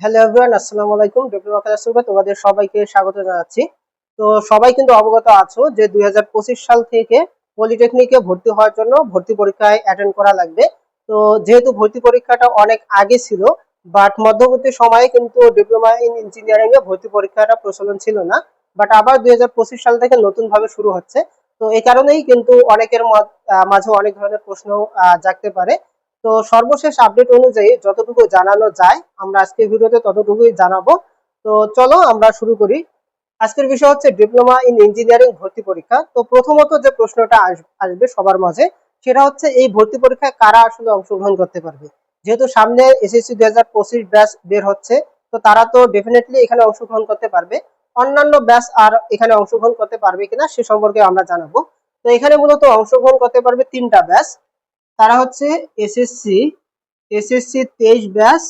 Hello everyone আসসালামু আলাইকুম class রুমে তোমাদের সবাইকে স্বাগত জানাচ্ছি। তো সবাই কিন্তু অবগত আছো যে দুই সাল থেকে পলিটেকনিকে ভর্তি হওয়ার জন্য ভর্তি পরীক্ষায় অ্যাটেন্ড করা লাগবে। তো যেহেতু ভর্তি পরীক্ষাটা অনেক আগে ছিল বাট মধ্যবর্তী সময়ে কিন্তু ডিপ্লোমা ইন ইঞ্জিনিয়ারিং এ ভর্তি পরীক্ষাটা প্রচলন ছিল না। বাট আবার দুই হাজার পঁচিশ সাল থেকে নতুন ভাবে শুরু হচ্ছে। তো এই কারণেই কিন্তু অনেকের মাঝে অনেক ধরনের প্রশ্ন জাগতে পারে। তো সর্বশেষ আপডেট অনুযায়ী যতটুকু জানানো যায়, আমরা আজকের ভিডিওতে ততটুকুই জানাব। তো চলো আমরা শুরু করি। আজকের বিষয় হচ্ছে ডিপ্লোমা ইন ইঞ্জিনিয়ারিং ভর্তি পরীক্ষা। তো প্রথমত যে প্রশ্নটা আসবে সবার মাঝে, সেটা হচ্ছে এই ভর্তি পরীক্ষায় কারা আসলে অংশগ্রহণ করতে পারবে? যেহেতু সামনে এসএসসি দুই হাজার পঁচিশ ব্যাচ বের হচ্ছে, তো তারা তো ডেফিনেটলি এখানে অংশগ্রহণ করতে পারবে। অন্যান্য ব্যাচ আর এখানে অংশগ্রহণ করতে পারবে কিনা সে সম্পর্কে আমরা জানাব। তো এখানে মূলত অংশগ্রহণ করতে পারবে তিনটা ব্যাচ। তারা হচ্ছে এসএসসি এসএসসি তেইশ ব্যাস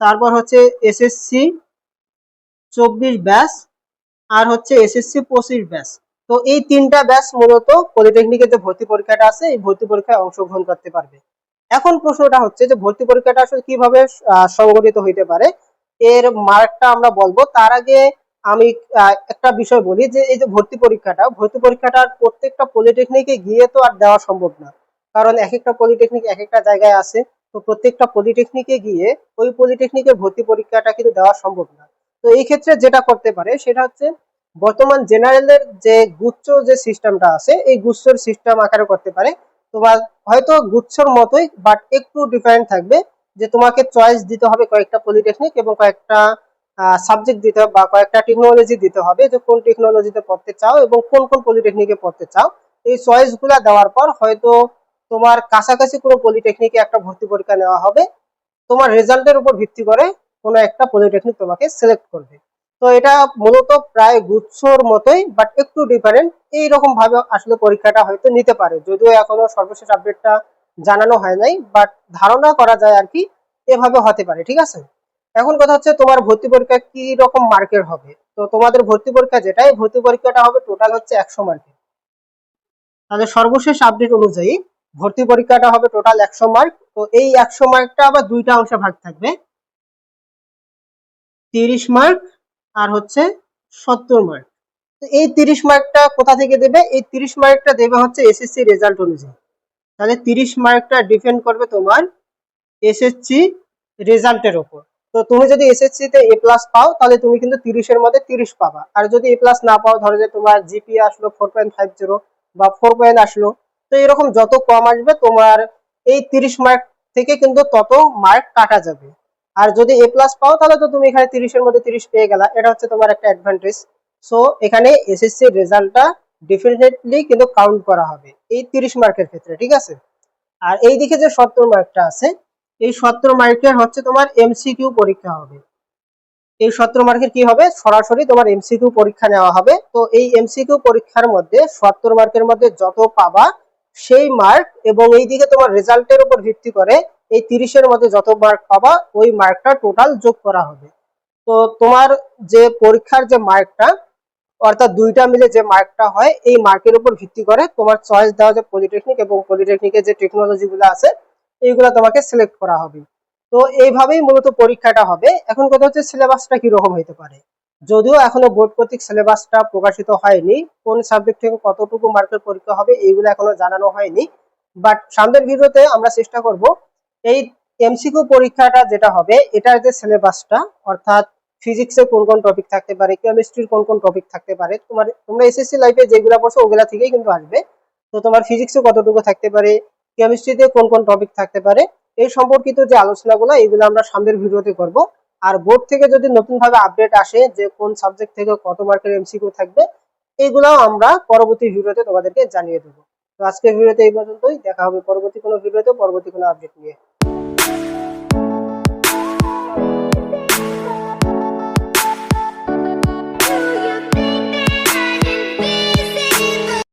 তারপর হচ্ছে এসএসসি চব্বিশ ব্যাস আর হচ্ছে এসএসসি পঁচিশ ব্যাস তো এই তিনটা ব্যাচ মূলত পলিটেকনিকের যে ভর্তি পরীক্ষাটা আছে, এই ভর্তি পরীক্ষায় অংশগ্রহণ করতে পারবে। এখন প্রশ্নটা হচ্ছে যে ভর্তি পরীক্ষাটা আসলে কীভাবে সংগঠিত হইতে পারে? এর মার্কটা আমরা বলব। তার আগে আমি একটা বিষয় বলি যে এই যে ভর্তি পরীক্ষাটা ভর্তি পরীক্ষাটা প্রত্যেকটা পলিটেকনিকে গিয়ে তো আর দেওয়া সম্ভব না। কারণ এক একটা পলিটেকনিক এক একটা জায়গায় আছে। তো প্রত্যেকটা পলিটেকনিকে গিয়ে ওই পলিটেকনিকের ভর্তি পরীক্ষাটা কিন্তু দেওয়া সম্ভব না। তো এই ক্ষেত্রে যেটা করতে পারে সেটা হচ্ছে বর্তমান জেনারেলের যে গুচ্ছ যে সিস্টেমটা আছে, এই গুচ্ছর সিস্টেম আকারে করতে পারে। তোমার হয়তো গুচ্ছর মতোই বাট একটু ডিফারেন্ট থাকবে যে তোমাকে চয়েস দিতে হবে কয়েকটা পলিটেকনিক এবং কয়েকটা সাবজেক্ট দিতে হবে বা কয়েকটা টেকনোলজি দিতে হবে যে কোন টেকনোলজিতে পড়তে চাও এবং কোন কোন পলিটেকনিকে পড়তে চাও। এই চয়েসগুলা দেওয়ার পর হয়তো তোমার কাছাকাছি কোনো পলিটেকনিকে একটা ভর্তি পরীক্ষা নেওয়া হবে। তোমার রেজাল্টের উপর ভিত্তি করে কোনো একটা পলিটেকনিক তোমাকে সিলেক্ট করবে। তো এটা মূলত প্রায় গুচ্ছর মতোই বাট একটু ডিফারেন্ট এইরকম ভাবে আসলে পরীক্ষাটা হয়তো নিতে পারে। যদিও এখনও সর্বশেষ আপডেটটা জানানো হয় নাই বাট ধারণা করা যায় আর কি, এভাবে হতে পারে, ঠিক আছে? এখন কথা হচ্ছে তোমার ভর্তি পরীক্ষা কি রকম মার্কের হবে? তো তোমাদের ভর্তি পরীক্ষা যেটাই ভর্তি পরীক্ষাটা হবে টোটাল হচ্ছে একশো মার্কের। তাহলে সর্বশেষ আপডেট অনুযায়ী ভর্তি পরীক্ষাটা হবে টোটাল একশো মার্ক তো এই একশো মার্কটা আবার দুইটা অংশে ভাগ থাকবে। তিরিশ মার্ক আর হচ্ছে সত্তর মার্ক তো এই তিরিশ মার্কটা কোথা থেকে দেবে? এই তিরিশ মার্কটা দেবে হচ্ছে এসএসসি রেজাল্ট অনুযায়ী। তাহলে তিরিশ মার্কটা ডিপেন্ড করবে তোমার এসএসসি রেজাল্টের ওপর। তো তুমি যদি এসএসসি তে এ প্লাস পাও, তাহলে তুমি কিন্তু তিরিশের মধ্যে তিরিশ পাবা। আর যদি এ প্লাস না পাও, ধরো যে তোমার জিপি আসলো ফোর পয়েন্ট ফাইভ জিরো বা ফোর পয়েন্ট আসলো তো এরকম যত কম আসবে তোমার এই তিরিশ মার্ক থেকে কিন্তু তত মার্ক কাটা যাবে। আর যদি এ প্লাস পাও, তাহলে তো তুমি এখানে তিরিশের মধ্যে তিরিশ পেয়ে গেলা। এটা হচ্ছে তোমার একটা অ্যাডভান্টেজ সো এখানে এসএসসি রেজাল্টটা ডেফিনেটলি কিন্তু কাউন্ট করা হবে এই তিরিশ মার্কের ক্ষেত্রে, ঠিক আছে? আর এই দিকে যে সত্তর মার্কটা আছে, এই সত্তর মার্কের হচ্ছে তোমার এমসিকিউ পরীক্ষা হবে। এই সত্তর মার্কের কি হবে? সরাসরি তোমার এমসিকিউ পরীক্ষা নেওয়া হবে। তো এই এমসিকিউ পরীক্ষার মধ্যে সত্তর মার্কের মধ্যে যত পাবা সেই মার্ক এবং এই দিকে তোমার রেজাল্টের উপর ভিত্তি করে এই তিরিশের মধ্যে যত মার্ক পাবা, ওই মার্কটা টোটাল যোগ করা হবে। তো তোমার যে পরীক্ষার যে মার্কটা অর্থাৎ দুইটা মিলে যে মার্কটা হয়, এই মার্কের উপর ভিত্তি করে তোমার চয়েস দেওয়া যে পলিটেকনিক এবং পলিটেকনিকের যে টেকনোলজি গুলো আছে, এইগুলো তোমাকে সিলেক্ট করা হবে। তো এইভাবেই মূলত পরীক্ষাটা হবে। এখন কথা হচ্ছে সিলেবাসটা কি রকম হতে পারে? যদিও এখনও বোর্ড কর্তৃক সিলেবাসটা প্রকাশিত হয়নি, কোন সাবজেক্ট থেকে কতটুকু মার্কের পরীক্ষা হবে এইগুলো এখনও জানানো হয়নি। বাট সামনের ভিডিওতে আমরা চেষ্টা করব এই এমসিকিউ পরীক্ষাটা যেটা হবে, এটার যে সিলেবাসটা, অর্থাৎ ফিজিক্সে কোন কোন টপিক থাকতে পারে কেমিস্ট্রির কোন কোন টপিক থাকতে পারে, তোমার, তোমরা এসএসসি লাইফে যেগুলো পড়ছো ওগুলা থেকেই কিন্তু আসবে। তো তোমার ফিজিক্সে কতটুকু থাকতে পারে কেমিস্ট্রিতে কোন কোন টপিক থাকতে পারে, এই সম্পর্কিত যে আলোচনাগুলো এগুলো আমরা সামনের ভিডিওতে করব। আর বোর্ড থেকে যদি নতুন ভাবে আপডেট আসে যে কোন সাবজেক্ট থেকে কত মার্কের এমসিকিউ থাকবে এইগুলাও আমরা পরবর্তী ভিডিওতে তোমাদেরকে জানিয়ে দেবো। তো আজকের ভিডিওতে এই পর্যন্তই। দেখা হবে পরবর্তী কোনো ভিডিওতে, পরবর্তী কোনো আপডেট নিয়ে।